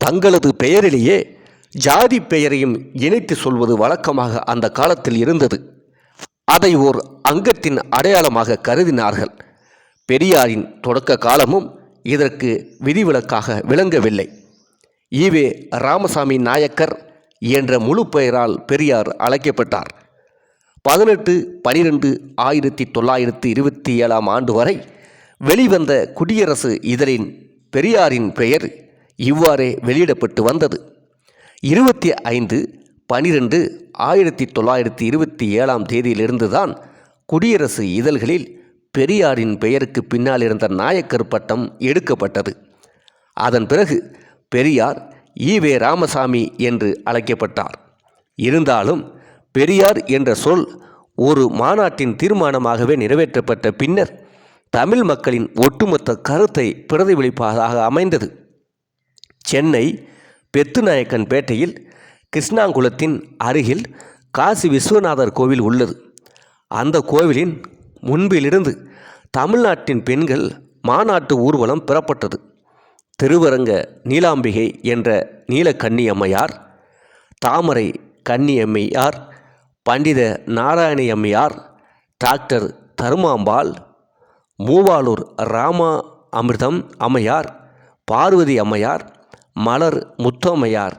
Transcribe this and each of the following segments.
தங்களது பெயரிலேயே ஜாதி பெயரையும் இணைத்து சொல்வது வழக்கமாக அந்த காலத்தில் இருந்தது. அதை ஓர் அங்கத்தின் அடையாளமாக கருதினார்கள். பெரியாரின் தொடக்க காலமும் இதற்கு விதிவிலக்காக விளங்கவில்லை. ஈவே ராமசாமி நாயக்கர் என்ற முழு பெயரால் பெரியார் அழைக்கப்பட்டார். பதினெட்டு பனிரெண்டு ஆயிரத்தி தொள்ளாயிரத்தி இருபத்தி ஏழாம் ஆண்டு வரை வெளிவந்த குடியரசு இதழின் பெரியாரின் பெயர் இவ்வாறே வெளியிடப்பட்டு வந்தது. இருபத்தி ஐந்து பனிரெண்டு ஆயிரத்தி தொள்ளாயிரத்தி இருபத்தி ஏழாம் தேதியிலிருந்து தான் குடியரசு இதழ்களில் பெரியாரின் பெயருக்கு பின்னால் இருந்த நாயக்கர் பட்டம் எடுக்கப்பட்டது. அதன் பிறகு பெரியார் ஈவே ராமசாமி என்று அழைக்கப்பட்டார். இருந்தாலும் பெரியார் என்ற சொல் ஒரு மாநாட்டின் தீர்மானமாகவே நிறைவேற்றப்பட்ட பின்னர் தமிழ் மக்களின் ஒட்டுமொத்த கருத்தை பிரதிபலிப்பதாக அமைந்தது. சென்னை பெத்துநாயக்கன் பேட்டையில் கிருஷ்ணாங்குளத்தின் அருகில் காசி விஸ்வநாதர் கோவில் உள்ளது. அந்த கோவிலின் முன்பிலிருந்து தமிழ்நாட்டின் பெண்கள் மாநாட்டு ஊர்வலம் பெறப்பட்டது. திருவரங்க நீலாம்பிகை என்ற நீலக்கன்னி அம்மையார் தாமரை கன்னியம்மையார் பண்டித நாராயணி அம்மையார் டாக்டர் தருமாம்பாள் மூவாளூர் ராமா அமிர்தம் அம்மையார் பார்வதி அம்மையார் மலர் முத்தம்மையார்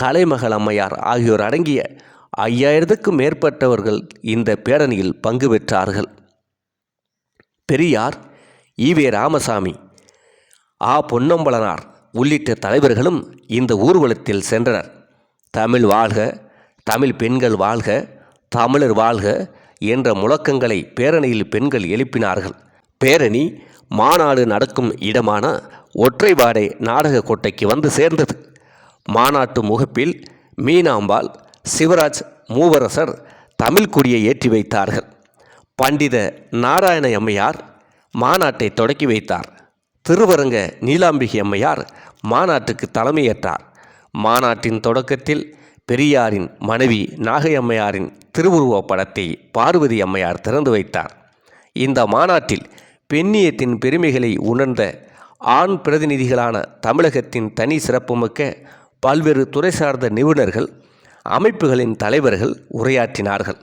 கலைமகள் அம்மையார் ஆகியோர் அடங்கிய ஐயாயிரத்துக்கும் மேற்பட்டவர்கள் இந்த பேரணியில் பங்கு பெற்றார்கள். பெரியார் ஈவே ராமசாமி ஆ. பொன்னம்பலனார் உள்ளிட்ட தலைவர்களும் இந்த ஊர்வலத்தில் சென்றனர். தமிழ் வாழ்க தமிழ் பெண்கள் வாழ்க தமிழர் வாழ்க என்ற முழக்கங்களை பேரணியில் பெண்கள் எழுப்பினார்கள். பேரணி மாநாடு நடக்கும் இடமான ஒற்றைவாடை நாடக கோட்டைக்கு வந்து சேர்ந்தது. மாநாட்டு முகப்பில் மீனாம்பாள் சிவராஜ் மூவரசர் தமிழ் கொடியை ஏற்றி வைத்தார்கள். பண்டித நாராயண அம்மையார் மாநாட்டை தொடக்கி வைத்தார். திருவரங்க நீலாம்பிகை அம்மையார் மாநாட்டுக்கு தலைமையேற்றார். மாநாட்டின் தொடக்கத்தில் பெரியாரின் மனைவி நாகை அம்மையாரின் திருவுருவப் படத்தை பார்வதி அம்மையார் திறந்து வைத்தார். இந்த மாநாட்டில் பெண்ணியத்தின் பெருமைகளை உணர்ந்த ஆண் பிரதிநிதிகளான தமிழகத்தின் தனி சிறப்புமிக்க பல்வேறு துறை சார்ந்த நிபுணர்கள் அமைப்புகளின் தலைவர்கள் உரையாற்றினார்கள்.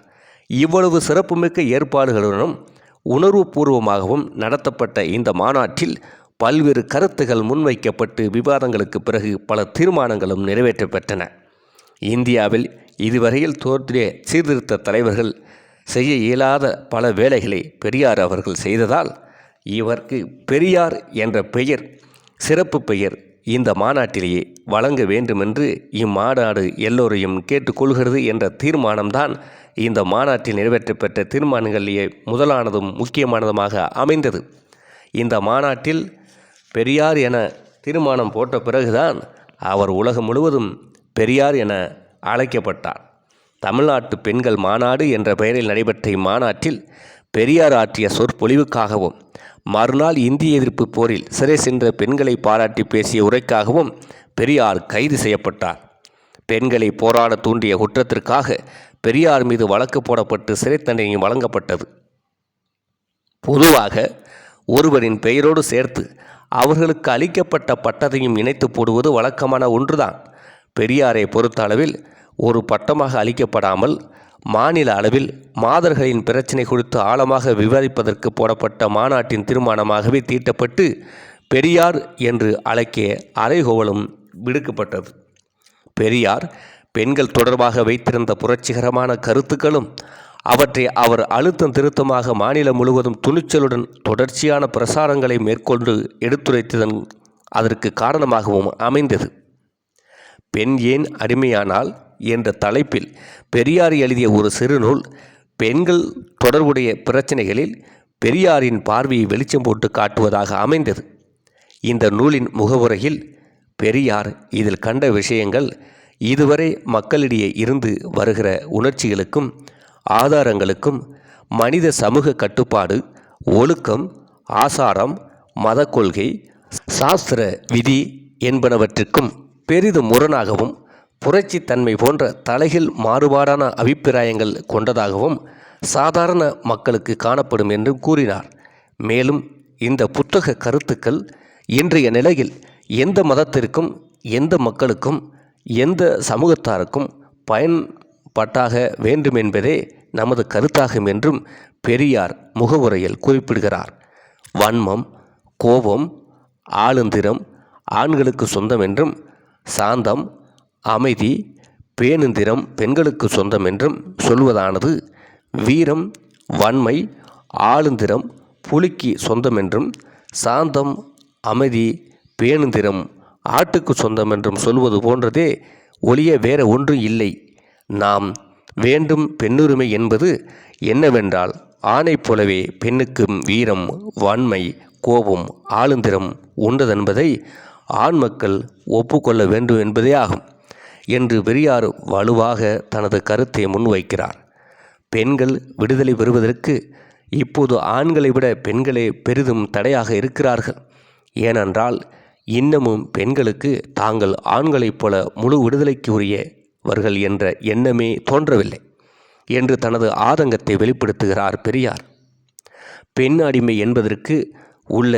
இவ்வளவு சிறப்புமிக்க ஏற்பாடுகளுடனும் உணர்வுபூர்வமாகவும் நடத்தப்பட்ட இந்த மாநாட்டில் பல்வேறு கருத்துகள் முன்வைக்கப்பட்டு விவாதங்களுக்கு பிறகு பல தீர்மானங்களும் நிறைவேற்றப்பட்டன. இந்தியாவில் இதுவரையில் தோற்றிய சீர்திருத்த தலைவர்கள் செய்ய இயலாத பல வேலைகளை பெரியார் அவர்கள் செய்ததால் இவருக்கு பெரியார் என்ற பெயர் சிறப்பு பெயர் இந்த மாநாட்டிலேயே வழங்க வேண்டுமென்று இம்மாநாடு எல்லோரையும் கேட்டுக்கொள்கிறது என்ற தீர்மானம்தான் இந்த மாநாட்டில் நிறைவேற்றப்பெற்ற தீர்மானங்களிலேயே முதலானதும் முக்கியமானதுமாக அமைந்தது. இந்த மாநாட்டில் பெரியார் என தீர்மானம் போட்ட பிறகுதான் அவர் உலகம் முழுவதும் பெரியார் என அழைக்கப்பட்டார். தமிழ்நாட்டு பெண்கள் மாநாடு என்ற பெயரில் நடைபெற்ற இம்மாநாட்டில் பெரியார் ஆற்றிய சொற்பொழிவுக்காகவும் மறுநாள் இந்திய எதிர்ப்பு போரில் சிறை சென்ற பெண்களை பாராட்டி பேசிய உரைக்காகவும் பெரியார் கைது செய்யப்பட்டார். பெண்களை போராட தூண்டிய குற்றத்திற்காக பெரியார் மீது வழக்கு போடப்பட்டு சிறை தண்டனை வழங்கப்பட்டது. பொதுவாக ஒருவரின் பெயரோடு சேர்த்து அவர்களுக்கு அளிக்கப்பட்ட பட்டத்தையும் இணைத்து போடுவது வழக்கமான ஒன்றுதான். பெரியாரை பொறுத்த அளவில் ஒரு பட்டமாக அளிக்கப்படாமல் மாநில அளவில் மாதர்களின் பிரச்சினை குறித்து ஆழமாக விவாதிப்பதற்கு போடப்பட்ட மாநாட்டின் தீர்மானமாகவே தீட்டப்பட்டு பெரியார் என்று அழைக்க அறைகோவலும் விடுக்கப்பட்டது. பெரியார் பெண்கள் தொடர்பாக வைத்திருந்த புரட்சிகரமான கருத்துக்களும் அவற்றை அவர் அழுத்தம் திருத்தமாக மாநிலம் முழுவதும் துணிச்சலுடன் தொடர்ச்சியான பிரசாரங்களை மேற்கொண்டு எடுத்துரைத்ததன் அதற்கு காரணமாகவும் அமைந்தது. பெண் ஏன் அடிமையானால் என்ற தலைப்பில் பெரியார் எழுதிய ஒரு சிறுநூல் பெண்கள் தொடர்புடைய பிரச்சனைகளில் பெரியாரின் பார்வையை வெளிச்சம் போட்டு காட்டுவதாக அமைந்தது இந்த நூலின் முகவுரையில் பெரியார் இதில் கண்ட விஷயங்கள் இதுவரை மக்களிடையே இருந்து வருகிற உணர்ச்சிகளுக்கும் ஆதாரங்களுக்கும் மனித சமூக கட்டுப்பாடு ஒழுக்கம் ஆசாரம் மத கொள்கை சாஸ்திர விதி என்பனவற்றிற்கும் பெரிதும் முரணாகவும் புரட்சித்தன்மை போன்ற தலைகள் மாறுபாடான அபிப்பிராயங்கள் கொண்டதாகவும் சாதாரண மக்களுக்கு காணப்படும் என்றும் கூறினார். மேலும் இந்த புத்தக கருத்துக்கள் இன்றைய நிலையில் எந்த மதத்திற்கும் எந்த மக்களுக்கும் எந்த சமூகத்தாருக்கும் பயன்பட்டாக வேண்டும் என்பதே நமது கருத்தாகும் என்றும் பெரியார் முகவுரையில் குறிப்பிடுகிறார். வன்மம் கோபம் ஆளுந்திரம் ஆண்களுக்கு சொந்தம் என்றும் சாந்தம் அமைதி பேணுந்திரம் பெண்களுக்கு சொந்தம் என்றும் சொல்வதானது. வீரம் வன்மை ஆளுந்திரம் புலிக்கு சொந்தம் என்றும் சாந்தம் அமைதி பேணுந்திரம் ஆட்டுக்கு சொந்தம் என்றும் சொல்வது போன்றதே ஒளிய வேற ஒன்று இல்லை. நாம் வேண்டும் பெண்ணுரிமை என்பது என்னவென்றால் ஆணை போலவே பெண்ணுக்கும் வீரம் வன்மை கோபம் ஆளுந்திரம் உண்டதென்பதை ஆண் மக்கள் ஒப்புக்கொள்ள வேண்டும் என்பதே ஆகும். என்று பெரியார் வலுவாக தனது கருத்தை முன்வைக்கிறார். பெண்கள் விடுதலை பெறுவதற்கு இப்போது ஆண்களை விட பெண்களே பெரிதும் தடையாக இருக்கிறார்கள். ஏனென்றால் இன்னமும் பெண்களுக்கு தாங்கள் ஆண்களைப் போல முழு விடுதலைக்கு உரியவர்கள் என்ற எண்ணமே தோன்றவில்லை என்று தனது ஆதங்கத்தை வெளிப்படுத்துகிறார் பெரியார். பெண் அடிமை என்பதற்கு உள்ள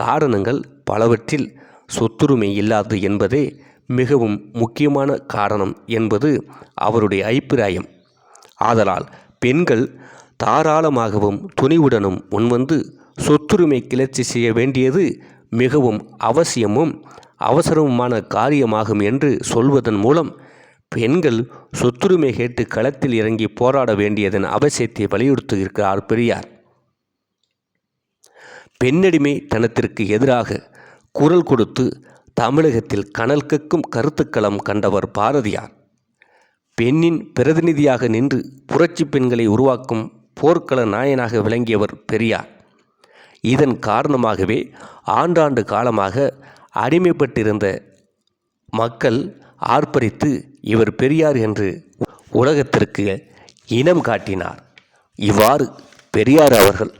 காரணங்கள் பலவற்றில் சொத்துரிமை இல்லாது என்பதே மிகவும் முக்கியமான காரணம் என்பது அவருடைய அபிப்பிராயம். ஆதலால் பெண்கள் தாராளமாகவும் துணிவுடனும் முன்வந்து சொத்துரிமை கிளர்ச்சி செய்ய வேண்டியது மிகவும் அவசியமும் அவசரமுமான காரியமாகும் என்று சொல்வதன் மூலம் பெண்கள் சொத்துரிமை கேட்டு களத்தில் இறங்கி போராட வேண்டியதன் அவசியத்தை வலியுறுத்துகிறார் பெரியார். பெண்ணடிமை தனத்திற்கு எதிராக குரல் கொடுத்து தமிழகத்தில் கனல் கக்கும் கருத்துக்களம் கண்டவர் பாரதியார். பெண்ணின் பிரதிநிதியாக நின்று புரட்சி பெண்களை உருவாக்கும் போர்க்கள நாயனாக விளங்கியவர் பெரியார். இதன் காரணமாகவே ஆண்டாண்டு காலமாக அடிமைப்பட்டிருந்த மக்கள் ஆர்ப்பரித்து இவர் பெரியார் என்று உலகத்திற்கு இனம் காட்டினார். இவ்வாறு பெரியார் அவர்கள்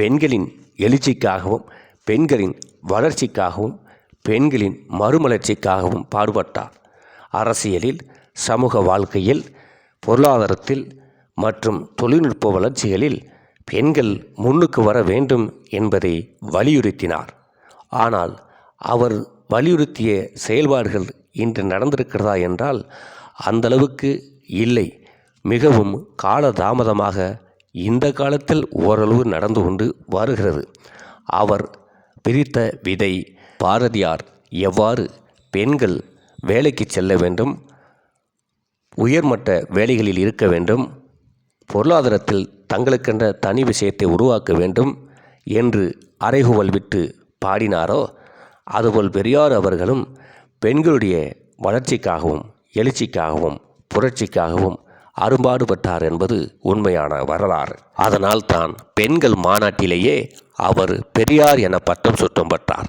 பெண்களின் எழுச்சிக்காகவும் பெண்களின் வளர்ச்சிக்காகவும் பெண்களின் மறுமலர்ச்சிக்காகவும் பாடுபட்டார். அரசியலில் சமூக வாழ்க்கையில் பொருளாதாரத்தில் மற்றும் தொழில்நுட்ப வளர்ச்சிகளில் பெண்கள் முன்னுக்கு வர வேண்டும் என்பதை வலியுறுத்தினார். ஆனால் அவர் வலியுறுத்திய செயல்பாடுகள் இன்று நடந்திருக்கிறதா என்றால் அந்தளவுக்கு இல்லை. மிகவும் காலதாமதமாக இந்த காலத்தில் ஓரளவு நடந்து கொண்டு வருகிறது. அவர் பிரித்த விதை பாரதியார் எவ்வாறு பெண்கள் வேலைக்கு செல்ல வேண்டும் உயர்மட்ட வேலைகளில் இருக்க வேண்டும் பொருளாதாரத்தில் தங்களுக்கென்ற தனி விஷயத்தை உருவாக்க வேண்டும் என்று அறைகுவல் விட்டு பாடினாரோ அதுபோல் பெரியார் அவர்களும் பெண்களுடைய வளர்ச்சிக்காகவும் எழுச்சிக்காகவும் புரட்சிக்காகவும் அரும்பாடுபட்டார் என்பது உண்மையான வரலாறு. அதனால் தான் பெண்கள் மாநாட்டிலேயே அவர் பெரியார் என பட்டம் சுட்டம் பெற்றார்.